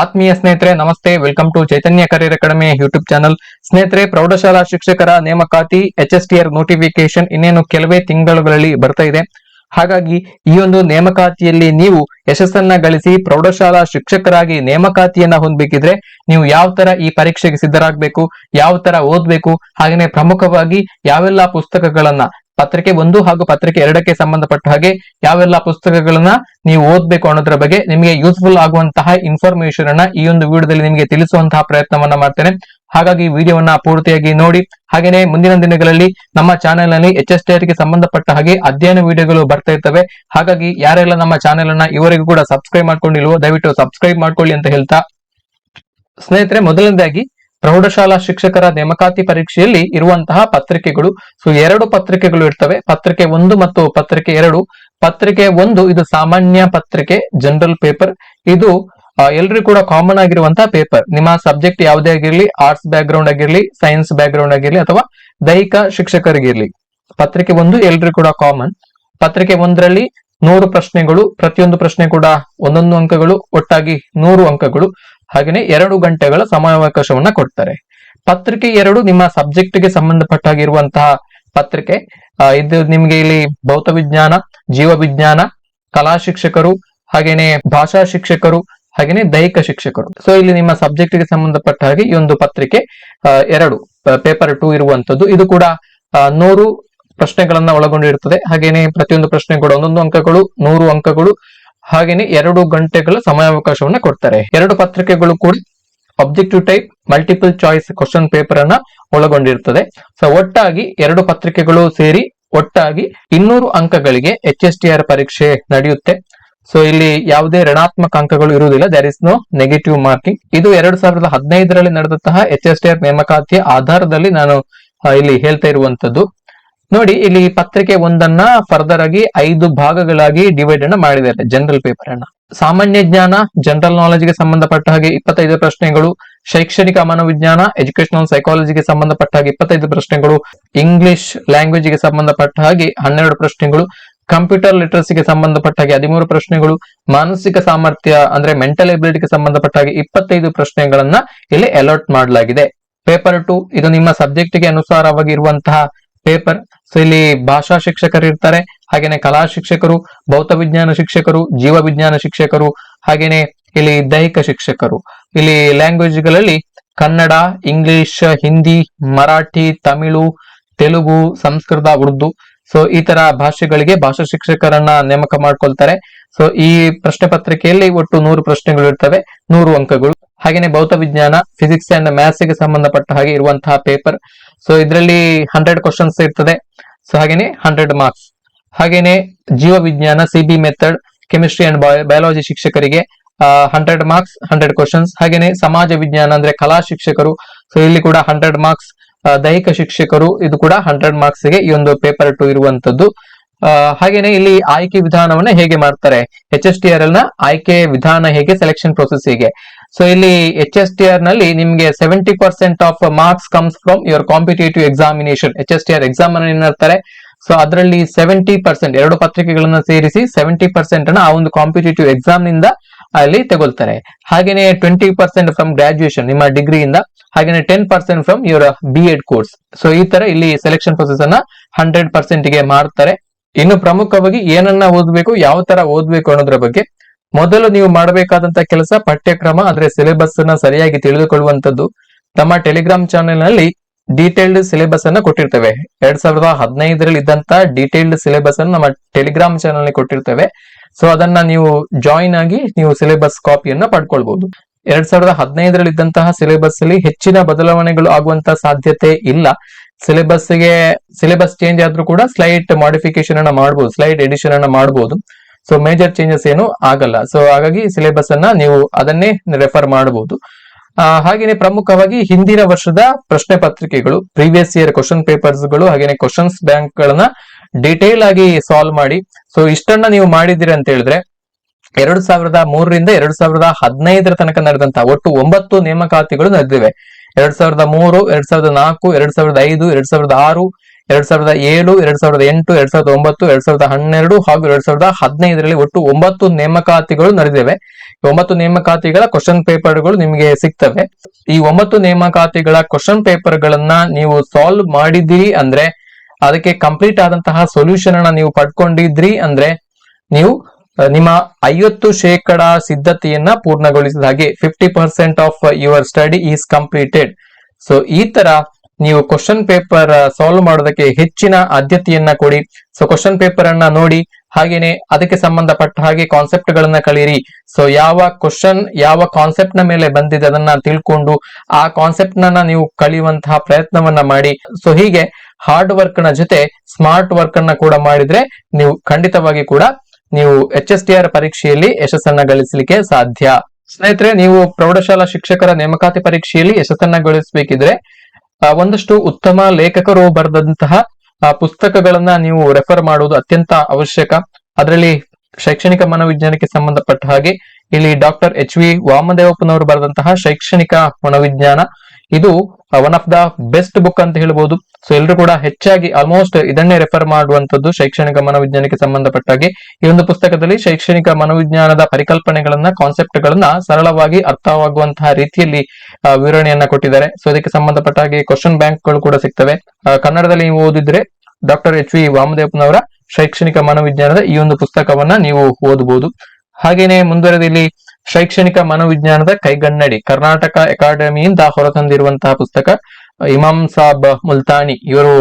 ಆತ್ಮೀಯ ಸ್ನೇಹಿತರೆ, ನಮಸ್ತೆ. Welcome to Chaitanya career academy YouTube channel ಸ್ನೇಹಿತರೆ, ಪ್ರೌಢಶಾಲಾ ಶಿಕ್ಷಕರ ನೇಮಕಾತಿ H S T R notification ಇನ್ನೇನು ಕೆಲವೇ ತಿಂಗಳುಗಳಲ್ಲಿ ಬರ್ತಾ ಇದೆ. ಹಾಗಾಗಿ, ಈ ಒಂದು ನೇಮಕಾತಿಯಲ್ಲಿ ನೀವು ಯಶಸ್ಸನ್ನ ಗಳಿಸಿ, ಪ್ರೌಢಶಾಲಾ ಶಿಕ್ಷಕರಾಗಿ ನೇಮಕಾತಿಯನ್ನ ಹೊಂದಬೇಕಿದ್ರೆ, ನೀವು ಯಾವ ತರ ಈ ಪರೀಕ್ಷೆಗೆ ಸಿದ್ಧರಾಗಬೇಕು, ಯಾವ ತರ ಓದ್ಬೇಕು ಹಾಗೆಯೇ ಪ್ರಮುಖವಾಗಿ ಯಾವೆಲ್ಲ ಪುಸ್ತಕಗಳನ್ನ ಪತ್ರಿಕೆ ಒಂದು ಹಾಗೂ ಪತ್ರಿಕೆ ಎರಡಕ್ಕೆ ಸಂಬಂಧಪಟ್ಟ ಹಾಗೆ ಯಾವೆಲ್ಲ ಪುಸ್ತಕಗಳನ್ನ ನೀವು ಓದ್ಬೇಕು ಅನ್ನೋದ್ರ ಬಗ್ಗೆ ನಿಮಗೆ ಯೂಸ್ಫುಲ್ ಆಗುವಂತಹ ಇನ್ಫಾರ್ಮೇಶನ್ ಅನ್ನ ಈ ಒಂದು ವಿಡಿಯೋದಲ್ಲಿ ನಿಮಗೆ ತಿಳಿಸುವಂತಹ ಪ್ರಯತ್ನವನ್ನ ಮಾಡ್ತೇನೆ. ಹಾಗಾಗಿ ವಿಡಿಯೋವನ್ನ ಪೂರ್ತಿಯಾಗಿ ನೋಡಿ. ಹಾಗೇನೆ ಮುಂದಿನ ದಿನಗಳಲ್ಲಿ ನಮ್ಮ ಚಾನೆಲ್ನಲ್ಲಿ ಎಚ್ ಎಸ್ಗೆ ಸಂಬಂಧಪಟ್ಟ ಹಾಗೆ ಅಧ್ಯಯನ ವಿಡಿಯೋಗಳು ಬರ್ತಾ ಇರ್ತವೆ. ಹಾಗಾಗಿ ಯಾರೆಲ್ಲ ನಮ್ಮ ಚಾನೆಲ್ ಅನ್ನ ಇವರೆಗೂ ಕೂಡ ಸಬ್ಸ್ಕ್ರೈಬ್ ಮಾಡ್ಕೊಂಡಿಲ್ವೋ ದಯವಿಟ್ಟು ಸಬ್ಸ್ಕ್ರೈಬ್ ಮಾಡ್ಕೊಳ್ಳಿ ಅಂತ ಹೇಳ್ತಾ. ಸ್ನೇಹಿತರೆ, ಮೊದಲನೇದಾಗಿ ಪ್ರೌಢಶಾಲಾ ಶಿಕ್ಷಕರ ನೇಮಕಾತಿ ಪರೀಕ್ಷೆಯಲ್ಲಿ ಇರುವಂತಹ ಪತ್ರಿಕೆಗಳು ಸೊ ಎರಡು ಪತ್ರಿಕೆಗಳು ಇರ್ತವೆ. ಪತ್ರಿಕೆ ಒಂದು ಮತ್ತು ಪತ್ರಿಕೆ ಎರಡು. ಪತ್ರಿಕೆ ಒಂದು, ಇದು ಸಾಮಾನ್ಯ ಪತ್ರಿಕೆ ಜನರಲ್ ಪೇಪರ್ ಇದು ಎಲ್ರಿಗೂ ಕೂಡ ಕಾಮನ್ ಆಗಿರುವಂತಹ ಪೇಪರ್ ನಿಮ್ಮ ಸಬ್ಜೆಕ್ಟ್ ಯಾವುದೇ ಆಗಿರ್ಲಿ ಆರ್ಟ್ಸ್ ಬ್ಯಾಕ್ ಗ್ರೌಂಡ್ ಆಗಿರ್ಲಿ ಸೈನ್ಸ್ ಬ್ಯಾಕ್ ಗ್ರೌಂಡ್ ಆಗಿರ್ಲಿ, ಅಥವಾ ದೈಹಿಕ ಶಿಕ್ಷಕರಿಗಿರ್ಲಿ. ಪತ್ರಿಕೆ ಒಂದು ಎಲ್ರಿಗೂ ಕೂಡ ಕಾಮನ್ ಪತ್ರಿಕೆ ಒಂದರಲ್ಲಿ ನೂರು ಪ್ರಶ್ನೆಗಳು, ಪ್ರತಿಯೊಂದು ಪ್ರಶ್ನೆ ಕೂಡ ಒಂದೊಂದು ಅಂಕಗಳು, ಒಟ್ಟಾಗಿ ನೂರು ಅಂಕಗಳು. ಹಾಗೆಯೇ ಎರಡು ಗಂಟೆಗಳ ಸಮಯಾವಕಾಶವನ್ನ ಕೊಡ್ತಾರೆ. ಪತ್ರಿಕೆ ಎರಡು ನಿಮ್ಮ ಸಬ್ಜೆಕ್ಟ್ಗೆ ಸಂಬಂಧಪಟ್ಟಾಗಿರುವಂತಹ ಪತ್ರಿಕೆ ಇದು ನಿಮ್ಗೆ ಇಲ್ಲಿ ಭೌತ ವಿಜ್ಞಾನ, ಜೀವ ವಿಜ್ಞಾನ, ಕಲಾ ಶಿಕ್ಷಕರು, ಹಾಗೇನೆ ಭಾಷಾ ಶಿಕ್ಷಕರು, ಹಾಗೇನೆ ದೈಹಿಕ ಶಿಕ್ಷಕರು. ಸೊ ಇಲ್ಲಿ ನಿಮ್ಮ ಸಬ್ಜೆಕ್ಟ್ಗೆ ಸಂಬಂಧಪಟ್ಟ ಹಾಗೆ ಈ ಒಂದು ಪತ್ರಿಕೆ ಎರಡು ಪೇಪರ್ ಟೂ ಇರುವಂತದ್ದು ಇದು ಕೂಡ ನೂರು ಪ್ರಶ್ನೆಗಳನ್ನ ಒಳಗೊಂಡಿರುತ್ತದೆ. ಹಾಗೇನೆ ಪ್ರತಿಯೊಂದು ಪ್ರಶ್ನೆ ಕೂಡ ಒಂದೊಂದು ಅಂಕಗಳು, ನೂರು ಅಂಕಗಳು ಹಾಗೇನೆ ಎರಡು ಗಂಟೆಗಳ ಸಮಯಾವಕಾಶವನ್ನ ಕೊಡ್ತಾರೆ. ಎರಡು ಪತ್ರಿಕೆಗಳು ಕೂಡ objective type multiple choice question paper ಅನ್ನ ಒಳಗೊಂಡಿರುತ್ತದೆ ಸೊ ಒಟ್ಟಾಗಿ ಎರಡು ಪತ್ರಿಕೆಗಳು ಸೇರಿ ಒಟ್ಟಾಗಿ ಇನ್ನೂರು ಅಂಕಗಳಿಗೆ ಎಚ್ ಎಸ್ ಟಿ ಆರ್ ಪರೀಕ್ಷೆ ನಡೆಯುತ್ತೆ. ಸೊ ಇಲ್ಲಿ ಯಾವುದೇ ಋಣಾತ್ಮಕ ಅಂಕಗಳು ಇರುವುದಿಲ್ಲ. There is no negative marking ಇದು ಎರಡು ಸಾವಿರದ ಹದಿನೈದರಲ್ಲಿ ನಡೆದಂತಹ ಎಚ್ ಎಸ್ ಟಿ ಆರ್ ನೇಮಕಾತಿಯ ಆಧಾರದಲ್ಲಿ ನಾನು ಇಲ್ಲಿ ಹೇಳ್ತಾ ಇರುವಂತದ್ದು. ನೋಡಿ, ಇಲ್ಲಿ ಪತ್ರಿಕೆ ಒಂದನ್ನ ಫರ್ದರ್ ಆಗಿ ಐದು ಭಾಗಗಳಾಗಿ ಡಿವೈಡ್ ಅನ್ನ ಮಾಡಿದ್ದಾರೆ ಜನರಲ್ ಪೇಪರ್ ಅನ್ನ. ಸಾಮಾನ್ಯ ಜ್ಞಾನ ಜನರಲ್ ನಾಲೆಜ್ಗೆ ಸಂಬಂಧಪಟ್ಟ ಹಾಗೆ ಇಪ್ಪತ್ತೈದು ಪ್ರಶ್ನೆಗಳು. ಶೈಕ್ಷಣಿಕ ಮನೋವಿಜ್ಞಾನ ಎಜುಕೇಶನಲ್ ಸೈಕಾಲಜಿಗೆ ಸಂಬಂಧಪಟ್ಟ ಹಾಗೆ ಇಪ್ಪತ್ತೈದು ಪ್ರಶ್ನೆಗಳು. ಇಂಗ್ಲಿಷ್ ಲ್ಯಾಂಗ್ವೇಜ್ಗೆ ಸಂಬಂಧಪಟ್ಟ ಹಾಗೆ ಹನ್ನೆರಡು ಪ್ರಶ್ನೆಗಳು. ಕಂಪ್ಯೂಟರ್ ಲಿಟ್ರಸಿಗೆ ಸಂಬಂಧಪಟ್ಟ ಹಾಗೆ ಹದಿಮೂರು ಪ್ರಶ್ನೆಗಳು. ಮಾನಸಿಕ ಸಾಮರ್ಥ್ಯ ಅಂದ್ರೆ ಮೆಂಟಲ್ ಎಬಿಲಿಟಿಗೆ ಸಂಬಂಧಪಟ್ಟ ಹಾಗೆ ಇಪ್ಪತ್ತೈದು ಪ್ರಶ್ನೆಗಳನ್ನ ಇಲ್ಲಿ ಅಲರ್ಟ್ ಮಾಡಲಾಗಿದೆ. ಪೇಪರ್ ಟು ಇದು ನಿಮ್ಮ ಸಬ್ಜೆಕ್ಟ್ಗೆ ಅನುಸಾರವಾಗಿ ಇರುವಂತಹ ಪೇಪರ್. ಸೊ ಇಲ್ಲಿ ಭಾಷಾ ಶಿಕ್ಷಕರು ಇರ್ತಾರೆ, ಹಾಗೇನೆ ಕಲಾ ಶಿಕ್ಷಕರು, ಭೌತ ವಿಜ್ಞಾನ ಶಿಕ್ಷಕರು, ಜೀವ ವಿಜ್ಞಾನ ಶಿಕ್ಷಕರು, ಹಾಗೇನೆ ಇಲ್ಲಿ ದೈಹಿಕ ಶಿಕ್ಷಕರು. ಇಲ್ಲಿ ಲ್ಯಾಂಗ್ವೇಜ್ಗಳಲ್ಲಿ ಕನ್ನಡ ಇಂಗ್ಲಿಷ್ ಹಿಂದಿ ಮರಾಠಿ ತಮಿಳು ತೆಲುಗು ಸಂಸ್ಕೃತ ಉರ್ದು ಸೊ ಈ ತರ ಭಾಷೆಗಳಿಗೆ ಭಾಷಾ ಶಿಕ್ಷಕರನ್ನ ನೇಮಕ ಮಾಡ್ಕೊಳ್ತಾರೆ. ಸೊ ಈ ಪ್ರಶ್ನೆ ಪತ್ರಿಕೆಯಲ್ಲಿ ಒಟ್ಟು ನೂರು ಪ್ರಶ್ನೆಗಳು ಇರ್ತವೆ, ನೂರು ಅಂಕಗಳು. ಹಾಗೇನೆ ಭೌತ ವಿಜ್ಞಾನ ಫಿಸಿಕ್ಸ್ ಅಂಡ್ ಮ್ಯಾಥ್ಸ್ಗೆ ಸಂಬಂಧಪಟ್ಟ ಹಾಗೆ ಇರುವಂತಹ ಪೇಪರ್ ಸೊ ಇದರಲ್ಲಿ ಹಂಡ್ರೆಡ್ ಕ್ವಶನ್ಸ್ ಇರ್ತದೆ. ಸೊ ಹಾಗೇನೆ ಹಂಡ್ರೆಡ್ ಮಾರ್ಕ್ಸ್ ಹಾಗೇನೆ ಜೀವ ವಿಜ್ಞಾನ CB method chemistry and biology ಶಿಕ್ಷಕರಿಗೆ ಹಂಡ್ರೆಡ್ ಮಾರ್ಕ್ಸ್ ಹಂಡ್ರೆಡ್ ಕ್ವಶನ್ಸ್ ಹಾಗೇನೆ ಸಮಾಜ ವಿಜ್ಞಾನ ಅಂದ್ರೆ ಕಲಾ ಶಿಕ್ಷಕರು. ಸೊ ಇಲ್ಲಿ ಕೂಡ ಹಂಡ್ರೆಡ್ ಮಾರ್ಕ್ಸ್ ದೈಹಿಕ ಶಿಕ್ಷಕರು, ಇದು ಕೂಡ ಹಂಡ್ರೆಡ್ ಮಾರ್ಕ್ಸ್ಗೆ ಈ ಒಂದು ಪೇಪರ್ ಟು ಇರುವಂತದ್ದು. ಹಾಗೇನೆ ಇಲ್ಲಿ ಆಯ್ಕೆ ವಿಧಾನವನ್ನ ಹೇಗೆ ಮಾಡ್ತಾರೆ? ಎಚ್ ಎಸ್ ಟಿ ಆರ್ ಎಲ್ನ ಆಯ್ಕೆ ವಿಧಾನ ಹೇಗೆ ಸೆಲೆಕ್ಷನ್ ಪ್ರೊಸೆಸ್ ಹೇಗೆ? ಸೊ ಇಲ್ಲಿ ಎಚ್ ಎಸ್ ಟಿ ಆರ್ನಲ್ಲಿ ನಿಮ್ಗೆ seventy percent of marks comes from your competitive examination H S T R exam ಅನ್ನು ಏನಿರ್ತಾರೆ ಸೊ ಅದರಲ್ಲಿ ಸೆವೆಂಟಿ ಪರ್ಸೆಂಟ್ ಎರಡು ಪತ್ರಿಕೆಗಳನ್ನ ಸೇರಿಸಿ ಸೆವೆಂಟಿ ಪರ್ಸೆಂಟ್ ಅನ್ನ ಆ ಒಂದು ಕಾಂಪಿಟೇಟಿವ್ ಎಕ್ಸಾಮ್ನಿಂದ ಅಲ್ಲಿ ತಗೊಳ್ತಾರೆ. ಹಾಗೇನೆ ಟ್ವೆಂಟಿ ಪರ್ಸೆಂಟ್ ಫ್ರಮ್ ಗ್ರಾಜುಯೇಷನ್ ನಿಮ್ಮ ಡಿಗ್ರಿಯಿಂದ ಹಾಗೇನೆ ten percent from your B Ed course so ಈ ತರ ಇಲ್ಲಿ ಸೆಲೆಕ್ಷನ್ ಪ್ರೊಸೆಸ್ ಅನ್ನ ಹಂಡ್ರೆಡ್ ಪರ್ಸೆಂಟ್ಗೆ ಮಾಡ್ತಾರೆ. ಇನ್ನು ಪ್ರಮುಖವಾಗಿ ಏನನ್ನ ಓದ್ಬೇಕು, ಯಾವ ತರ ಓದ್ಬೇಕು ಅನ್ನೋದ್ರ ಬಗ್ಗೆ ಮೊದಲು ನೀವು ಮಾಡಬೇಕಾದಂತ ಕೆಲಸ ಪಠ್ಯಕ್ರಮ, ಅಂದ್ರೆ ಸಿಲೆಬಸ್ ಅನ್ನ ಸರಿಯಾಗಿ ತಿಳಿದುಕೊಳ್ಳುವಂತದ್ದು ತಮ್ಮ ಟೆಲಿಗ್ರಾಮ್ ಚಾನೆಲ್ನಲ್ಲಿ ಡೀಟೇಲ್ಡ್ ಸಿಲೆಬಸ್ ಅನ್ನ ಕೊಟ್ಟಿರ್ತೇವೆ. ಎರಡ್ ಸಾವಿರದ ಹದಿನೈದರಲ್ಲಿ ಇದ್ದಂತ ಡೀಟೇಲ್ಡ್ ಸಿಲೆಬಸ್ ಅನ್ನು ನಮ್ಮ ಟೆಲಿಗ್ರಾಮ್ ಚಾನೆಲ್ನಲ್ಲಿ ಕೊಟ್ಟಿರ್ತೇವೆ. ಸೊ ಅದನ್ನ ನೀವು ಜಾಯಿನ್ ಆಗಿ ನೀವು ಸಿಲೆಬಸ್ ಕಾಪಿಯನ್ನ ಪಡ್ಕೊಳ್ಬಹುದು ಎರಡ್ ಸಾವಿರದ ಹದಿನೈದರಲ್ಲಿ ಇದ್ದಂತಹ ಸಿಲೆಬಸ್ ಅಲ್ಲಿ ಹೆಚ್ಚಿನ ಬದಲಾವಣೆಗಳು ಆಗುವಂತ ಸಾಧ್ಯತೆ ಇಲ್ಲ. ಸಿಲೆಬಸ್ಗೆ ಸಿಲೆಬಸ್ ಚೇಂಜ್ ಆದ್ರೂ ಕೂಡ ಸ್ಲೈಟ್ ಮಾಡಿಫಿಕೇಶನ್ ಅನ್ನ ಮಾಡಬಹುದು ಸ್ಲೈಟ್ ಎಡಿಷನ್ ಅನ್ನ ಮಾಡಬಹುದು ಸೊ ಮೇಜರ್ ಚೇಂಜಸ್ ಏನು ಆಗಲ್ಲ. ಸೊ ಹಾಗಾಗಿ ಸಿಲೆಬಸ್ ಅನ್ನ ನೀವು ಅದನ್ನೇ ರೆಫರ್ ಮಾಡಬಹುದು. ಹಾಗೇನೆ ಪ್ರಮುಖವಾಗಿ ಹಿಂದಿನ ವರ್ಷದ ಪ್ರಶ್ನೆ ಪತ್ರಿಕೆಗಳು ಪ್ರೀವಿಯಸ್ ಇಯರ್ ಕ್ವಶನ್ ಪೇಪರ್ಸ್ಗಳು, ಹಾಗೇನೆ ಕ್ವಶನ್ಸ್ ಬ್ಯಾಂಕ್ ಗಳನ್ನ ಡೀಟೇಲ್ ಆಗಿ ಸಾಲ್ವ್ ಮಾಡಿ. ಸೊ ಇಷ್ಟನ್ನ ನೀವು ಮಾಡಿದಿರಿ ಅಂತ ಹೇಳಿದ್ರೆ, ಎರಡು ಸಾವಿರದ ಮೂರರಿಂದ ಎರಡು ಸಾವಿರದ ಹದಿನೈದರ ತನಕ ನಡೆದಂತಹ ಒಟ್ಟು ಒಂಬತ್ತು ನೇಮಕಾತಿಗಳು ನಡೆದಿವೆ. ಎರಡ್ ಸಾವಿರದ ಮೂರು, ಎರಡ್ ಸಾವಿರದ ನಾಲ್ಕು, ಎರಡ್ ಸಾವಿರದ ಐದು, ಎರಡ್ ಸಾವಿರದ ಆರು ಎರಡ್ ಸಾವಿರದ ಏಳು, ಎರಡ್ ಸಾವಿರದ ಎಂಟು, ಎರಡ್ ಸಾವಿರದ ಒಂಬತ್ತು, ಎರಡ್ ಸಾವಿರದ ಹನ್ನೆರಡು ಹಾಗೂ ಎರಡ್ ಸಾವಿರದ ಹದಿನೈದರಲ್ಲಿ ಒಟ್ಟು ಒಂಬತ್ತು ನೇಮಕಾತಿಗಳು ನಡೆದಿವೆ. ಒಂಬತ್ತು ನೇಮಕಾತಿಗಳ ಕ್ವಶನ್ ಪೇಪರ್ಗಳು ನಿಮಗೆ ಸಿಗ್ತವೆ. ಈ ಒಂಬತ್ತು ನೇಮಕಾತಿಗಳ ಕ್ವಶನ್ ಪೇಪರ್ ಗಳನ್ನ ನೀವು ಸಾಲ್ವ್ ಮಾಡಿದಿರಿ ಅಂದ್ರೆ ಅದಕ್ಕೆ ಕಂಪ್ಲೀಟ್ ಆದಂತಹ ಸೊಲ್ಯೂಷನ್ ಅನ್ನ ನೀವು ಪಡ್ಕೊಂಡಿದ್ರಿ ಅಂದ್ರೆ ನೀವು ನಿಮ್ಮ ಐವತ್ತು ಶೇಕಡ ಸಿದ್ಧತೆಯನ್ನ ಪೂರ್ಣಗೊಳಿಸಿದ ಹಾಗೆ fifty percent of your study is completed so ಈ ತರ ನೀವು ಕ್ವಶನ್ ಪೇಪರ್ ಸಾಲ್ವ್ ಮಾಡೋದಕ್ಕೆ ಹೆಚ್ಚಿನ ಆದ್ಯತೆಯನ್ನ ಕೊಡಿ. ಸೊ ಕ್ವಶನ್ ಪೇಪರ್ ಅನ್ನ ನೋಡಿ, ಹಾಗೇನೆ ಅದಕ್ಕೆ ಸಂಬಂಧಪಟ್ಟ ಹಾಗೆ ಕಾನ್ಸೆಪ್ಟ್ ಗಳನ್ನ ಕಳೀರಿ ಸೊ ಯಾವ ಕ್ವಶನ್ ಯಾವ ಕಾನ್ಸೆಪ್ಟ್ನ ಮೇಲೆ ಬಂದಿದೆ ಅದನ್ನ ತಿಳ್ಕೊಂಡು, ಆ ಕಾನ್ಸೆಪ್ಟ್ ನನ್ನ ನೀವು ಕಲಿಯುವಂತಹ ಪ್ರಯತ್ನವನ್ನ ಮಾಡಿ. ಸೊ ಹೀಗೆ ಹಾರ್ಡ್ ವರ್ಕ್ನ ಜೊತೆ ಸ್ಮಾರ್ಟ್ ವರ್ಕ್ ಅನ್ನ ಕೂಡ ಮಾಡಿದ್ರೆ ನೀವು ಖಂಡಿತವಾಗಿ ಕೂಡ ನೀವು ಎಚ್ ಎಸ್ ಟಿ ಆರ್ ಪರೀಕ್ಷೆಯಲ್ಲಿ ಯಶಸ್ಸನ್ನ ಗಳಿಸಲಿಕ್ಕೆ ಸಾಧ್ಯ. ಸ್ನೇಹಿತರೆ, ನೀವು ಪ್ರೌಢಶಾಲಾ ಶಿಕ್ಷಕರ ನೇಮಕಾತಿ ಪರೀಕ್ಷೆಯಲ್ಲಿ ಯಶಸ್ಸನ್ನ ಗಳಿಸಬೇಕಿದ್ರೆ ಒಂದಷ್ಟು ಉತ್ತಮ ಲೇಖಕರು ಬರೆದಂತಹ ಪುಸ್ತಕಗಳನ್ನ ನೀವು ರೆಫರ್ ಮಾಡುವುದು ಅತ್ಯಂತ ಅವಶ್ಯಕ. ಅದರಲ್ಲಿ ಶೈಕ್ಷಣಿಕ ಮನೋವಿಜ್ಞಾನಕ್ಕೆ ಸಂಬಂಧಪಟ್ಟ ಹಾಗೆ ಇಲ್ಲಿ ಡಾಕ್ಟರ್ ಎಚ್ ವಿ ವಾಮದೇವಪ್ಪನವರು ಬರೆದಂತಹ ಶೈಕ್ಷಣಿಕ ಮನೋವಿಜ್ಞಾನ. ಇದು one of the best book ಅಂತ ಹೇಳ್ಬೋದು. ಸೊ ಎಲ್ಲರೂ ಕೂಡ ಹೆಚ್ಚಾಗಿ ಆಲ್ಮೋಸ್ಟ್ ಇದನ್ನೇ ರೆಫರ್ ಮಾಡುವಂತದ್ದು ಶೈಕ್ಷಣಿಕ ಮನೋವಿಜ್ಞಾನಕ್ಕೆ ಸಂಬಂಧಪಟ್ಟ ಹಾಗೆ ಈ ಒಂದು ಪುಸ್ತಕದಲ್ಲಿ ಶೈಕ್ಷಣಿಕ ಮನೋವಿಜ್ಞಾನದ ಪರಿಕಲ್ಪನೆಗಳನ್ನ ಕಾನ್ಸೆಪ್ಟ್ ಗಳನ್ನ ಸರಳವಾಗಿ ಅರ್ಥವಾಗುವಂತಹ ರೀತಿಯಲ್ಲಿ ವಿವರಣೆಯನ್ನ ಕೊಟ್ಟಿದ್ದಾರೆ. ಸೊ ಇದಕ್ಕೆ ಸಂಬಂಧಪಟ್ಟ ಹಾಗೆ ಕ್ವಶನ್ ಬ್ಯಾಂಕ್ಗಳು ಕೂಡ ಸಿಗ್ತವೆ. ಕನ್ನಡದಲ್ಲಿ ನೀವು ಓದಿದ್ರೆ ಡಾಕ್ಟರ್ ಎಚ್ ವಿ ವಾಮದೇವಪ್ಪನವರ ಶೈಕ್ಷಣಿಕ ಮನೋವಿಜ್ಞಾನದ ಈ ಒಂದು ಪುಸ್ತಕವನ್ನ ನೀವು ಓದಬಹುದು ಹಾಗೇನೆ ಮುಂದುವರೆದ ಇಲ್ಲಿ ಶೈಕ್ಷಣಿಕ ಮನೋವಿಜ್ಞಾನದ ಕೈಗನ್ನಡಿ ಕರ್ನಾಟಕ ಅಕಾಡೆಮಿಯಿಂದ ಹೊರತಂದಿರುವಂತಹ ಪುಸ್ತಕ ಇಮಾಮ್ ಸಾಬ್ ಮುಲ್ತಾನಿ ಇವರು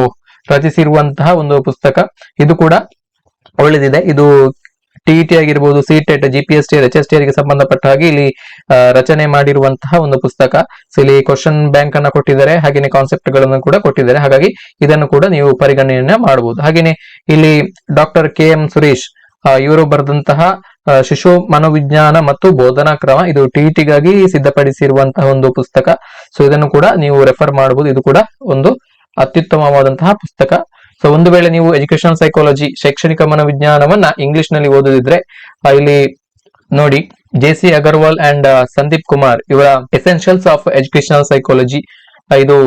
ರಚಿಸಿರುವಂತಹ ಒಂದು ಪುಸ್ತಕ. ಇದು ಕೂಡ ಒಳ್ಳೆದಿದೆ. ಇದು ಟಿಇಟಿ ಆಗಿರ್ಬೋದು C TET G P S T H S T ಆರ್ಗೆ ಸಂಬಂಧಪಟ್ಟ ಹಾಗೆ ಇಲ್ಲಿ ರಚನೆ ಮಾಡಿರುವಂತಹ ಒಂದು ಪುಸ್ತಕ. ಸೊ ಇಲ್ಲಿ ಕ್ವಶನ್ ಬ್ಯಾಂಕ್ ಅನ್ನ ಕೊಟ್ಟಿದ್ದಾರೆ. ಹಾಗೇನೆ ಕಾನ್ಸೆಪ್ಟ್ಗಳನ್ನು ಕೂಡ ಕೊಟ್ಟಿದ್ದಾರೆ. ಹಾಗಾಗಿ ಇದನ್ನು ಕೂಡ ನೀವು ಪರಿಗಣನೆಯನ್ನ ಮಾಡಬಹುದು ಹಾಗೇನೆ ಇಲ್ಲಿ ಡಾಕ್ಟರ್ ಕೆ ಎಂ ಸುರೇಶ್ ಇವರು ಬರೆದಂತಹ ಶಿಶು ಮನೋವಿಜ್ಞಾನ ಮತ್ತು ಬೋಧನಾ ಕ್ರಮ ಇದು ಟಿಇಟಿಗಾಗಿ ಸಿದ್ಧಪಡಿಸಿರುವಂತಹ ಒಂದು ಪುಸ್ತಕ. ಸೊ ಇದನ್ನು ಕೂಡ ನೀವು ರೆಫರ್ ಮಾಡಬಹುದು. ಇದು ಕೂಡ ಒಂದು ಅತ್ಯುತ್ತಮವಾದಂತಹ ಪುಸ್ತಕ. ಸೊ ಒಂದು ವೇಳೆ ನೀವು ಎಜುಕೇಶನ್ ಸೈಕಾಲಜಿ ಶೈಕ್ಷಣಿಕ ಮನೋವಿಜ್ಞಾನವನ್ನ ಇಂಗ್ಲಿಷ್ನಲ್ಲಿ ಓದುದಿದ್ರೆ ಇಲ್ಲಿ ನೋಡಿ J C Agarwal and Sandeep Kumar ಇವರ ಎಸೆನ್ಷಿಯಲ್ಸ್ ಆಫ್ ಎಜುಕೇಶನಲ್ ಸೈಕಾಲಜಿ ಇದು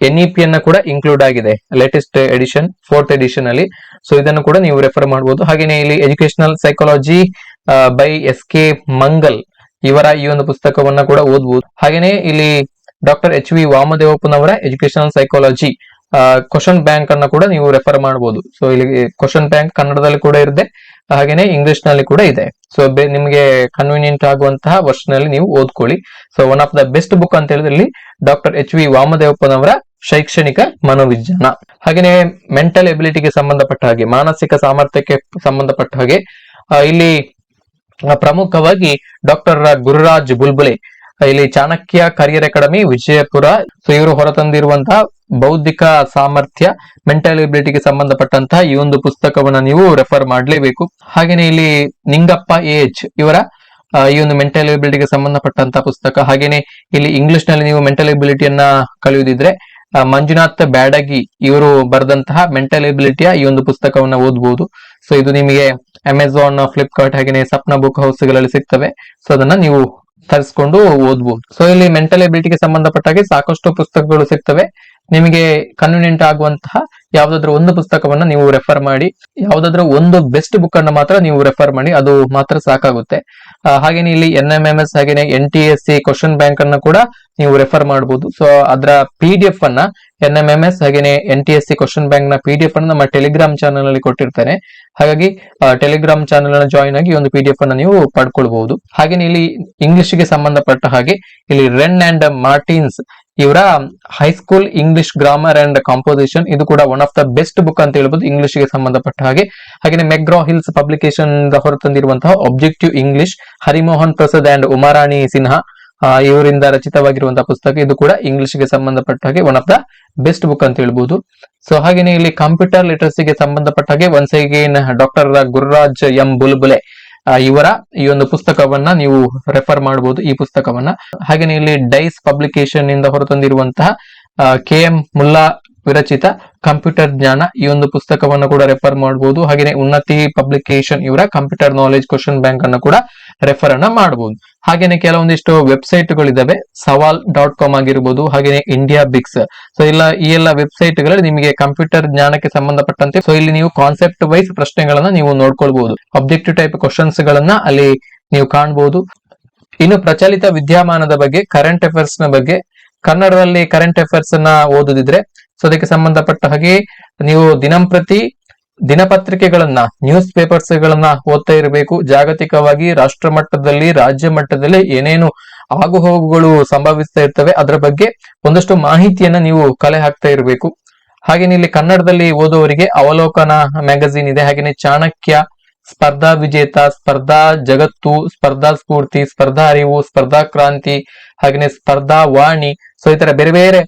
ಎನ್ ಇ ಪಿ ಅನ್ನ ಕೂಡ ಇನ್ಕ್ಲೂಡ್ ಆಗಿದೆ. ಲೇಟೆಸ್ಟ್ ಎಡಿಷನ್ ಫೋರ್ತ್ ಎಡಿಷನ್ ಅಲ್ಲಿ. ಸೊ ಇದನ್ನು ಕೂಡ ನೀವು ರೆಫರ್ ಮಾಡಬಹುದು ಹಾಗೇನೆ ಇಲ್ಲಿ educational psychology by S K Mangal ಇವರ ಈ ಒಂದು ಪುಸ್ತಕವನ್ನ ಕೂಡ ಓದಬಹುದು ಹಾಗೇನೆ ಇಲ್ಲಿ ಡಾಕ್ಟರ್ ಎಚ್ ವಿ ವಾಮದೇವಪ್ಪನವರ ಎಜುಕೇಶನಲ್ ಸೈಕಾಲಜಿ ಕ್ವಶನ್ ಬ್ಯಾಂಕ್ ಅನ್ನ ಕೂಡ ನೀವು ರೆಫರ್ ಮಾಡಬಹುದು ಸೊ ಇಲ್ಲಿ ಕ್ವಶನ್ ಬ್ಯಾಂಕ್ ಕನ್ನಡದಲ್ಲಿ ಕೂಡ ಇದೆ ಹಾಗೇನೆ ಇಂಗ್ಲಿಷ್ನಲ್ಲಿ ಕೂಡ ಇದೆ. ಸೊ ನಿಮಗೆ ಕನ್ವೀನಿಯಂಟ್ ಆಗುವಂತಹ ವರ್ಷನ್ನಲ್ಲಿ ನೀವು ಓದ್ಕೊಳ್ಳಿ. So one of the best book ಅಂತ ಹೇಳಿದ್ರೆ ಡಾಕ್ಟರ್ ಎಚ್ ವಿ ವಾಮದೇವಪ್ಪನವರ ಶೈಕ್ಷಣಿಕ ಮನೋವಿಜ್ಞಾನ. ಹಾಗೇನೆ ಮೆಂಟಲ್ ಎಬಿಲಿಟಿಗೆ ಸಂಬಂಧಪಟ್ಟ ಹಾಗೆ, ಮಾನಸಿಕ ಸಾಮರ್ಥ್ಯಕ್ಕೆ ಸಂಬಂಧಪಟ್ಟ ಹಾಗೆ ಇಲ್ಲಿ ಪ್ರಮುಖವಾಗಿ ಡಾಕ್ಟರ್ ಗುರುರಾಜ್ ಬುಲ್ಬುಲೆ ಇಲ್ಲಿ Chanakya Career Academy, Vijayapura, so ಇವರು ಹೊರತಂದಿರುವಂತಹ ಬೌದ್ಧಿಕ ಸಾಮರ್ಥ್ಯ ಮೆಂಟಲ್ ಎಬಿಲಿಟಿಗೆ ಸಂಬಂಧಪಟ್ಟಂತಹ ಈ ಒಂದು ಪುಸ್ತಕವನ್ನ ನೀವು ರೆಫರ್ ಮಾಡಲೇಬೇಕು. ಹಾಗೇನೆ ಇಲ್ಲಿ ನಿಂಗಪ್ಪ ಎಚ್ ಇವರ ಈ ಒಂದು ಮೆಂಟಲ್ ಎಬಿಲಿಟಿಗೆ ಸಂಬಂಧಪಟ್ಟಂತಹ ಪುಸ್ತಕ. ಹಾಗೇನೆ ಇಲ್ಲಿ ಇಂಗ್ಲಿಷ್ನಲ್ಲಿ ನೀವು ಮೆಂಟಲ್ ಎಬಿಲಿಟಿಯನ್ನ ಕಲಿಯುವುದಿದ್ರೆ ಮಂಜುನಾಥ್ ಬ್ಯಾಡಗಿ ಇವರು ಬರೆದಂತಹ ಮೆಂಟಲ್ ಎಬಿಲಿಟಿಯ ಈ ಒಂದು ಪುಸ್ತಕವನ್ನ ಓದಬಹುದು ಸೊ ಇದು ನಿಮಗೆ ಅಮೆಝಾನ್ ಫ್ಲಿಪ್ಕಾರ್ಟ್ ಹಾಗೇನೆ ಸಪ್ನ ಬುಕ್ ಹೌಸ್ಗಳಲ್ಲಿ ಸಿಗ್ತವೆ. ಸೊ ಅದನ್ನ ನೀವು ತರಿಸ್ಕೊಂಡು ಓದ್ಬೋದು. ಸೊ ಇಲ್ಲಿ ಮೆಂಟಲ್ ಎಬಿಲಿಟಿಗೆ ಸಂಬಂಧಪಟ್ಟ ಹಾಗೆ ಸಾಕಷ್ಟು ಪುಸ್ತಕಗಳು ಸಿಗ್ತವೆ. ನಿಮಗೆ ಕನ್ವೀನಿಯೆಂಟ್ ಆಗುವಂತಹ ಯಾವ್ದಾದ್ರು ಒಂದು ಪುಸ್ತಕವನ್ನ ನೀವು ರೆಫರ್ ಮಾಡಿ, ಯಾವ್ದಾದ್ರು ಒಂದು ಬೆಸ್ಟ್ ಬುಕ್ ಅನ್ನ ಮಾತ್ರ ನೀವು ರೆಫರ್ ಮಾಡಿ, ಅದು ಮಾತ್ರ ಸಾಕಾಗುತ್ತೆ. ಹಾಗೇನೆ ಇಲ್ಲಿ ಎನ್ ಎಂ ಎಂ ಎಸ್ ಹಾಗೇನೆ N T S C question bank ಅನ್ನ ಕೂಡ ನೀವು ರೆಫರ್ ಮಾಡಬಹುದು ಸೊ ಅದರ ಪಿ ಡಿ ಎಫ್ ಅನ್ನ ಎನ್ ಎಂ ಎಂ ಎಸ್ ಹಾಗೇನೆ N T S C question ಬ್ಯಾಂಕ್ನ ಪಿ ಡಿ ಎಫ್ ಅನ್ನ ನಮ್ಮ ಟೆಲಿಗ್ರಾಮ್ ಚಾನಲ್ ಅಲ್ಲಿ ಕೊಟ್ಟಿರ್ತೇನೆ. ಹಾಗಾಗಿ ಟೆಲಿಗ್ರಾಮ್ ಚಾನಲ್ ಅನ್ನ ಜಾಯಿನ್ ಆಗಿ ಒಂದು ಪಿ ಡಿ ಎಫ್ ಅನ್ನ ನೀವು ಪಡ್ಕೊಳ್ಬಹುದು ಹಾಗೇನೆ ಇಲ್ಲಿ ಇಂಗ್ಲಿಷ್ಗೆ ಸಂಬಂಧಪಟ್ಟ ಹಾಗೆ ಇಲ್ಲಿ ರೆನ್ ಅಂಡ್ ಮಾರ್ಟಿನ್ಸ್ ಇವರ high school English grammar and composition ಇದು ಕೂಡ one of the best book ಅಂತ ಹೇಳ್ಬೋದು ಇಂಗ್ಲಿಷ್ಗೆ ಸಂಬಂಧಪಟ್ಟ ಹಾಗೆ. ಹಾಗೆ McGraw Hills publication ಹೊರತಂದಿರುವಂತಹ objective English Harimohan Prasad and Umarani Sinha ಇವರಿಂದ ರಚಿತವಾಗಿರುವಂತಹ ಪುಸ್ತಕ ಇದು ಕೂಡ ಇಂಗ್ಲಿಷ್ಗೆ ಸಂಬಂಧಪಟ್ಟ ಹಾಗೆ one of the best book ಅಂತ ಹೇಳ್ಬಹುದು ಸೊ ಹಾಗೇನೆ ಇಲ್ಲಿ ಕಂಪ್ಯೂಟರ್ ಲಿಟರಸಿಗೆ ಸಂಬಂಧಪಟ್ಟ ಹಾಗೆ once again doctor Gururaj M Bulbule ಇವರ ಈ ಒಂದು ಪುಸ್ತಕವನ್ನ ನೀವು ರೆಫರ್ ಮಾಡಬಹುದು ಈ ಪುಸ್ತಕವನ್ನ. ಹಾಗೇನೆ ಇಲ್ಲಿ ಡೈಸ್ ಪಬ್ಲಿಕೇಶನ್ ಇಂದ ಹೊರತಂದಿರುವಂತಹ ಕೆ ಎಂ ಮುಲ್ಲಾ ವಿರಚಿತ ಕಂಪ್ಯೂಟರ್ ಜ್ಞಾನ. ಈ ಒಂದು ಪುಸ್ತಕವನ್ನು ಕೂಡ ರೆಫರ್ ಮಾಡಬಹುದು ಹಾಗೆಯೇ ಉನ್ನತಿ ಪಬ್ಲಿಕೇಶನ್ ಇವರ ಕಂಪ್ಯೂಟರ್ ನಾಲೆಜ್ ಕ್ವಶನ್ ಬ್ಯಾಂಕ್ ಅನ್ನು ಕೂಡ ರೆಫರ್ ಅನ್ನ ಮಾಡಬಹುದು ಹಾಗೇನೆ ಕೆಲವೊಂದಿಷ್ಟು ವೆಬ್ಸೈಟ್ ಗಳಿದಾವೆ. ಸವಾಲ್ ಡಾಟ್ ಕಾಮ್ ಆಗಿರ್ಬೋದು, ಹಾಗೇನೆ ಇಂಡಿಯಾ ಬಿಕ್ಸ್ ಸೊ ಇಲ್ಲ, ಈ ಎಲ್ಲ ವೆಬ್ಸೈಟ್ಗಳಲ್ಲಿ ನಿಮಗೆ ಕಂಪ್ಯೂಟರ್ ಜ್ಞಾನಕ್ಕೆ ಸಂಬಂಧಪಟ್ಟಂತೆ ಸೊ ಇಲ್ಲಿ ನೀವು ಕಾನ್ಸೆಪ್ಟ್ ವೈಸ್ ಪ್ರಶ್ನೆಗಳನ್ನ ನೀವು ನೋಡ್ಕೊಳ್ಬಹುದು ಅಬ್ಜೆಕ್ಟಿವ್ ಟೈಪ್ ಕ್ವಶನ್ಸ್ ಗಳನ್ನ ಅಲ್ಲಿ ನೀವು ಕಾಣಬಹುದು ಇನ್ನು ಪ್ರಚಲಿತ ವಿದ್ಯಮಾನದ ಬಗ್ಗೆ ಕರೆಂಟ್ ಅಫೇರ್ಸ್ನ ಬಗ್ಗೆ, ಕನ್ನಡದಲ್ಲಿ ಕರೆಂಟ್ ಅಫೇರ್ಸ್ ಅನ್ನ ಓದುದಿದ್ರೆ ಸೊ ಅದಕ್ಕೆ ಸಂಬಂಧಪಟ್ಟ ಹಾಗೆ ನೀವು ದಿನಂಪ್ರತಿ ದಿನಪತ್ರಿಕೆಗಳನ್ನ ನ್ಯೂಸ್ ಪೇಪರ್ಸ್ ಗಳನ್ನ ಓದ್ತಾ ಇರಬೇಕು. ಜಾಗತಿಕವಾಗಿ ರಾಷ್ಟ್ರ ಮಟ್ಟದಲ್ಲಿ ರಾಜ್ಯ ಮಟ್ಟದಲ್ಲಿ ಏನೇನು ಆಗು ಹೋಗುಗಳು ಸಂಭವಿಸ್ತಾ ಇರ್ತವೆ, ಅದರ ಬಗ್ಗೆ ಒಂದಷ್ಟು ಮಾಹಿತಿಯನ್ನ ನೀವು ಕಲೆ ಹಾಕ್ತಾ ಇರಬೇಕು. ಹಾಗೇನೆ ಇಲ್ಲಿ ಕನ್ನಡದಲ್ಲಿ ಓದುವವರಿಗೆ ಅವಲೋಕನ ಮ್ಯಾಗಝೀನ್ ಇದೆ, ಹಾಗೇನೆ ಚಾಣಕ್ಯ ಸ್ಪರ್ಧಾ ವಿಜೇತ, ಸ್ಪರ್ಧಾ ಜಗತ್ತು, ಸ್ಪರ್ಧಾ ಸ್ಫೂರ್ತಿ, ಸ್ಪರ್ಧಾ ಅರಿವು, ಸ್ಪರ್ಧಾ ಕ್ರಾಂತಿ, ಹಾಗೇನೆ ಸ್ಪರ್ಧಾ ವಾಣಿ. ಸೊ ಈ ತರ ಬೇರೆ ಬೇರೆ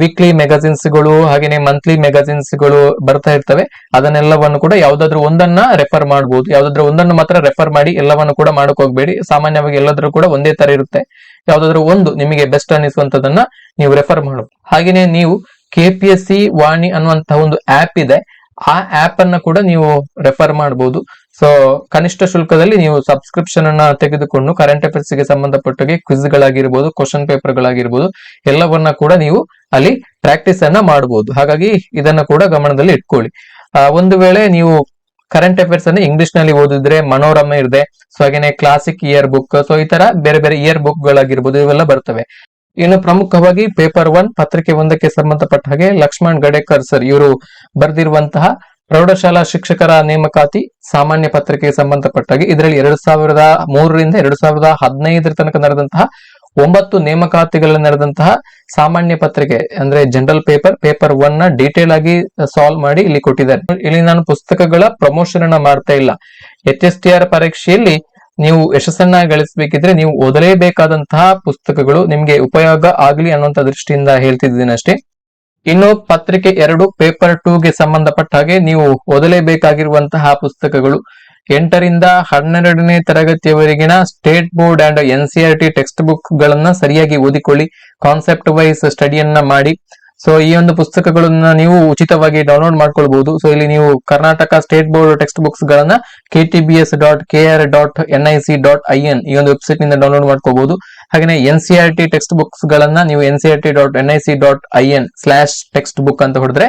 ವೀಕ್ಲಿ ಮೆಗಝಿನ್ಸ್ಗಳು, ಹಾಗೇನೆ ಮಂತ್ಲಿ ಮೆಗಝಿನ್ಸ್ಗಳು ಬರ್ತಾ ಇರ್ತವೆ. ಅದನ್ನೆಲ್ಲವನ್ನು ಕೂಡ ಯಾವ್ದಾದ್ರು ಒಂದನ್ನ ರೆಫರ್ ಮಾಡಬಹುದು ಯಾವ್ದಾದ್ರು ಒಂದನ್ನು ಮಾತ್ರ ರೆಫರ್ ಮಾಡಿ ಎಲ್ಲವನ್ನು ಕೂಡ ಮಾಡಕ್ ಹೋಗ್ಬೇಡಿ. ಸಾಮಾನ್ಯವಾಗಿ ಎಲ್ಲಾದ್ರೂ ಕೂಡ ಒಂದೇ ತರ ಇರುತ್ತೆ. ಯಾವ್ದಾದ್ರು ಒಂದು ನಿಮಗೆ ಬೆಸ್ಟ್ ಅನಿಸುವಂತದನ್ನ ನೀವು ರೆಫರ್ ಮಾಡಬಹುದು ಹಾಗೇನೆ ನೀವು K P S C Vani ಅನ್ನುವಂತಹ ಒಂದು ಆಪ್ ಇದೆ. ಆ ಆಪ್ ಅನ್ನ ಕೂಡ ನೀವು ರೆಫರ್ ಮಾಡಬಹುದು ಸೊ ಕನಿಷ್ಠ ಶುಲ್ಕದಲ್ಲಿ ನೀವು ಸಬ್ಸ್ಕ್ರಿಪ್ಷನ್ ಅನ್ನ ತೆಗೆದುಕೊಂಡು ಕರೆಂಟ್ ಅಫೇರ್ಸ್ಗೆ ಸಂಬಂಧಪಟ್ಟಾಗೆ ಕ್ವಿಜ್ ಗಳಾಗಿರ್ಬೋದು ಕ್ವಶನ್ ಪೇಪರ್ ಗಳಾಗಿರ್ಬೋದು, ಎಲ್ಲವನ್ನ ಕೂಡ ನೀವು ಅಲ್ಲಿ ಪ್ರಾಕ್ಟೀಸ್ ಅನ್ನ ಮಾಡಬಹುದು ಹಾಗಾಗಿ ಇದನ್ನ ಕೂಡ ಗಮನದಲ್ಲಿ ಇಟ್ಕೊಳ್ಳಿ. ಒಂದು ವೇಳೆ ನೀವು ಕರೆಂಟ್ ಅಫೇರ್ಸ್ ಅನ್ನು ಇಂಗ್ಲಿಷ್ನಲ್ಲಿ ಓದಿದ್ರೆ ಮನೋರಮ ಇರದೆ ಸೊ ಹಾಗೇನೆ ಕ್ಲಾಸಿಕ್ ಇಯರ್ ಬುಕ್ ಸೊ ಈ ತರ ಬೇರೆ ಬೇರೆ ಇಯರ್ ಬುಕ್ ಗಳಾಗಿರ್ಬೋದು, ಇವೆಲ್ಲ ಬರ್ತವೆ. ಇನ್ನು ಪ್ರಮುಖವಾಗಿ ಪೇಪರ್ ಒನ್ ಪತ್ರಿಕೆ ಒಂದಕ್ಕೆ ಸಂಬಂಧಪಟ್ಟ ಹಾಗೆ ಲಕ್ಷ್ಮಣ್ ಗಡೇಕರ್ ಸರ್ ಇವರು ಬರೆದಿರುವಂತಹ ಪ್ರೌಢಶಾಲಾ ಶಿಕ್ಷಕರ ನೇಮಕಾತಿ ಸಾಮಾನ್ಯ ಪತ್ರಿಕೆಗೆ ಸಂಬಂಧಪಟ್ಟಾಗಿ ಇದರಲ್ಲಿ ಎರಡು ಸಾವಿರದ ಮೂರರಿಂದ ಎರಡು ಸಾವಿರದ ಹದಿನೈದರ ತನಕ ನಡೆದಂತಹ ಒಂಬತ್ತು ನೇಮಕಾತಿಗಳಲ್ಲಿ ನಡೆದಂತಹ ಸಾಮಾನ್ಯ ಪತ್ರಿಕೆ, ಅಂದ್ರೆ ಜನರಲ್ ಪೇಪರ್ ಪೇಪರ್ ಒನ್ನ ಡೀಟೇಲ್ ಆಗಿ ಸಾಲ್ವ್ ಮಾಡಿ ಇಲ್ಲಿ ಕೊಟ್ಟಿದ್ದಾರೆ. ಇಲ್ಲಿ ನಾನು ಪುಸ್ತಕಗಳ ಪ್ರಮೋಷನ್ ಅನ್ನ ಮಾಡ್ತಾ ಇಲ್ಲ. ಎಚ್ ಎಸ್ ಟಿ ಆರ್ ಪರೀಕ್ಷೆಯಲ್ಲಿ ನೀವು ಯಶಸ್ಸನ್ನ ಗಳಿಸಬೇಕಿದ್ರೆ ನೀವು ಓದಲೇಬೇಕಾದಂತಹ ಪುಸ್ತಕಗಳು ನಿಮ್ಗೆ ಉಪಯೋಗ ಆಗ್ಲಿ ಅನ್ನುವಂತ ದೃಷ್ಟಿಯಿಂದ ಹೇಳ್ತಿದ್ದೀನಿ ಅಷ್ಟೇ ಇನ್ನು ಪತ್ರಿಕೆ ಎರಡು, ಪೇಪರ್ ಟೂಗೆ ಸಂಬಂಧಪಟ್ಟ ಹಾಗೆ ನೀವು ಓದಲೇಬೇಕಾಗಿರುವಂತಹ ಪುಸ್ತಕಗಳು. ಎಂಟರಿಂದ ಹನ್ನೆರಡನೇ ತರಗತಿಯವರೆಗಿನ state board and N C R T text book ಗಳನ್ನ ಸರಿಯಾಗಿ ಓದಿಕೊಳ್ಳಿ. ಕಾನ್ಸೆಪ್ಟ್ ವೈಸ್ ಸ್ಟಡಿಯನ್ನ ಮಾಡಿ. ಸೊ ಈ ಒಂದು ಪುಸ್ತಕಗಳನ್ನ ನೀವು ಉಚಿತವಾಗಿ ಡೌನ್ಲೋಡ್ ಮಾಡ್ಕೊಳ್ಬಹುದು ಸೊ ಇಲ್ಲಿ ನೀವು Karnataka state board text books ಗಳನ್ನ K T B S dot K R dot N I C dot I N ಈ ಒಂದು ವೆಬ್ಸೈಟ್ನಿಂದ ಡೌನ್ಲೋಡ್ ಮಾಡ್ಕೋಬಹುದು ಹಾಗೆ N C R T text books ಗಳನ್ನ ನೀವು N C R T dot N I C dot I N slash text book ಅಂತ ಹೊಡೆದ್ರೆ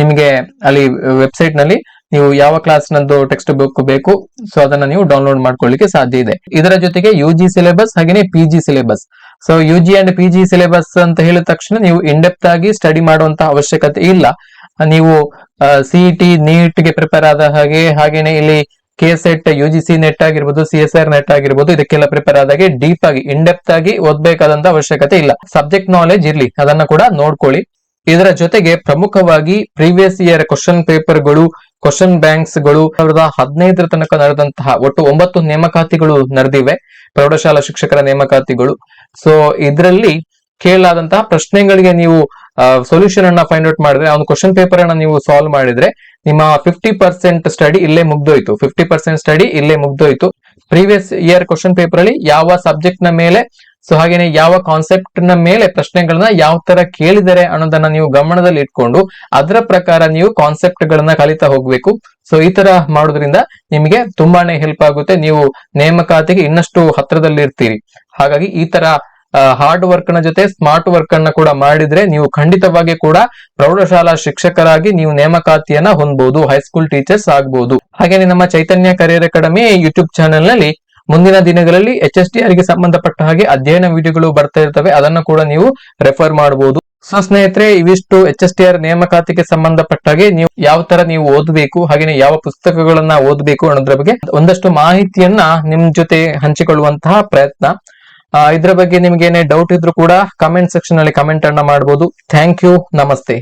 ನಿಮಗೆ ಅಲ್ಲಿ ವೆಬ್ಸೈಟ್ನಲ್ಲಿ ನೀವು ಯಾವ ಕ್ಲಾಸ್ ನದ್ದು ಟೆಕ್ಸ್ಟ್ ಬುಕ್. ಬೇಕು ಸೊ ಅದನ್ನ ನೀವು ಡೌನ್ಲೋಡ್ ಮಾಡ್ಕೊಳ್ಳಿಕ್ಕೆ ಸಾಧ್ಯ ಇದೆ. ಇದರ ಜೊತೆಗೆ ಯು ಜಿ ಸಿಲೆಬಸ್ ಹಾಗೆ P G syllabus so U G and P G syllabus ಅಂತ ಹೇಳಿದ ತಕ್ಷಣ ನೀವು ಇಂಡೆಪ್ತ್ ಆಗಿ ಸ್ಟಡಿ ಮಾಡುವಂತ ಅವಶ್ಯಕತೆ ಇಲ್ಲ. ನೀವು ಸಿಇಟಿ ನೀಟ್ಗೆ ಪ್ರಿಪೇರ್ ಆದ ಹಾಗೆ, ಹಾಗೇನೆ ಇಲ್ಲಿ K SET U G C NET ಆಗಿರ್ಬೋದು ಸಿ ಎಸ್ ಆರ್ ನೆಟ್ ಆಗಿರ್ಬೋದು, ಇದಕ್ಕೆಲ್ಲ ಪ್ರಿಪೇರ್ ಆದಾಗೆ ಡೀಪ್ ಆಗಿ ಇಂಡೆಪ್ತ್ ಆಗಿ ಓದ್ಬೇಕಾದಂತ ಅವಶ್ಯಕತೆ ಇಲ್ಲ. ಸಬ್ಜೆಕ್ಟ್ ನಾಲೆಜ್ ಇರ್ಲಿ, ಅದನ್ನ ಕೂಡ ನೋಡ್ಕೊಳ್ಳಿ. ಇದರ ಜೊತೆಗೆ ಪ್ರಮುಖವಾಗಿ ಪ್ರೀವಿಯಸ್ ಇಯರ್ ಕ್ವಶನ್ ಪೇಪರ್ಗಳು ಕ್ವಶನ್ ಬ್ಯಾಂಕ್ಸ್ಗಳು ಸಾವಿರದ ಹದಿನೈದರ ತನಕ ನಡೆದಂತಹ ಒಟ್ಟು ಒಂಬತ್ತು ನೇಮಕಾತಿಗಳು ನಡೆದಿವೆ. ಪ್ರೌಢಶಾಲಾ ಶಿಕ್ಷಕರ ನೇಮಕಾತಿಗಳು. ಸೊ ಇದರಲ್ಲಿ ಕೇಳಲಾದಂತಹ ಪ್ರಶ್ನೆಗಳಿಗೆ ನೀವು ಸೊಲ್ಯೂಷನ್ ಅನ್ನ ಫೈಂಡ್ ಔಟ್ ಮಾಡಿದ್ರೆ ಅವ್ನ ಕ್ವಶನ್ ಪೇಪರ್ ಅನ್ನ ನೀವು ಸಾಲ್ವ್ ಮಾಡಿದ್ರೆ, ನಿಮ್ಮ ಫಿಫ್ಟಿ ಪರ್ಸೆಂಟ್ ಸ್ಟಡಿ ಇಲ್ಲೇ ಮುಗ್ದೋಯ್ತು. ಫಿಫ್ಟಿ ಪರ್ಸೆಂಟ್ ಸ್ಟಡಿ ಇಲ್ಲೇ ಮುಗ್ದೋಯ್ತು. ಪ್ರೀವಿಯಸ್ ಇಯರ್ ಕ್ವಶನ್ ಪೇಪರ್ ಅಲ್ಲಿ ಯಾವ ಸಬ್ಜೆಕ್ಟ್ನ ಮೇಲೆ ಸೊ ಹಾಗೇನೆ ಯಾವ ಕಾನ್ಸೆಪ್ಟ್ನ ಮೇಲೆ ಪ್ರಶ್ನೆಗಳನ್ನ ಯಾವ ತರ ಕೇಳಿದರೆ ಅನ್ನೋದನ್ನ ನೀವು ಗಮನದಲ್ಲಿ ಇಟ್ಕೊಂಡು ಅದರ ಪ್ರಕಾರ ನೀವು ಕಾನ್ಸೆಪ್ಟ್ ಗಳನ್ನ ಕಲಿತಾ ಹೋಗ್ಬೇಕು. ಸೊ ಈ ತರ ಮಾಡೋದ್ರಿಂದ ನಿಮಗೆ ತುಂಬಾನೇ ಹೆಲ್ಪ್ ಆಗುತ್ತೆ. ನೀವು ನೇಮಕಾತಿಗೆ ಇನ್ನಷ್ಟು ಹತ್ರದಲ್ಲಿ ಇರ್ತೀರಿ. ಹಾಗಾಗಿ ಈ ತರ ಹಾರ್ಡ್ ವರ್ಕ್ನ ಜೊತೆ ಸ್ಮಾರ್ಟ್ ವರ್ಕ್ ಅನ್ನ ಕೂಡ ಮಾಡಿದ್ರೆ ನೀವು ಖಂಡಿತವಾಗಿ ಕೂಡ ಪ್ರೌಢಶಾಲಾ ಶಿಕ್ಷಕರಾಗಿ ನೀವು ನೇಮಕಾತಿಯನ್ನ ಹೊಂದಬಹುದು ಹೈಸ್ಕೂಲ್ ಟೀಚರ್ಸ್ ಆಗ್ಬಹುದು ಹಾಗೇನೆ ನಮ್ಮ ಚೈತನ್ಯ ಕರಿಯರ್ ಅಕಾಡೆಮಿ ಯೂಟ್ಯೂಬ್ ಚಾನೆಲ್ನಲ್ಲಿ ಮುಂದಿನ ದಿನಗಳಲ್ಲಿ ಎಚ್ ಎಸ್ ಟಿ ಸಂಬಂಧಪಟ್ಟ ಹಾಗೆ ಅಧ್ಯಯನ ವಿಡಿಯೋಗಳು ಬರ್ತಾ ಇರ್ತವೆ. ಅದನ್ನ ಕೂಡ ನೀವು ರೆಫರ್ ಮಾಡಬಹುದು. ಸೊ ಸ್ನೇಹಿತರೆ, ಇವಿಷ್ಟು ಎಚ್ ಎಸ್ ಟಿ ಆರ್ ನೇಮಕಾತಿಗೆ ಸಂಬಂಧಪಟ್ಟ ಹಾಗೆ ನೀವು ಯಾವ ತರ ನೀವು ಓದಬೇಕು ಹಾಗೆ ಯಾವ ಪುಸ್ತಕಗಳನ್ನ ಓದಬೇಕು ಅನ್ನೋದ್ರ ಬಗ್ಗೆ ಒಂದಷ್ಟು ಮಾಹಿತಿಯನ್ನ ನಿಮ್ ಜೊತೆ ಹಂಚಿಕೊಳ್ಳುವಂತಹ ಪ್ರಯತ್ನ. ಇದ್ರ ಬಗ್ಗೆ ನಿಮ್ಗೆ ಏನೇ ಡೌಟ್ ಇದ್ರೂ ಕೂಡ ಕಮೆಂಟ್ ಸೆಕ್ಷನ್ ಅಲ್ಲಿ ಕಮೆಂಟ್ ಅನ್ನ ಮಾಡಬಹುದು ಥ್ಯಾಂಕ್ ಯು ನಮಸ್ತೆ.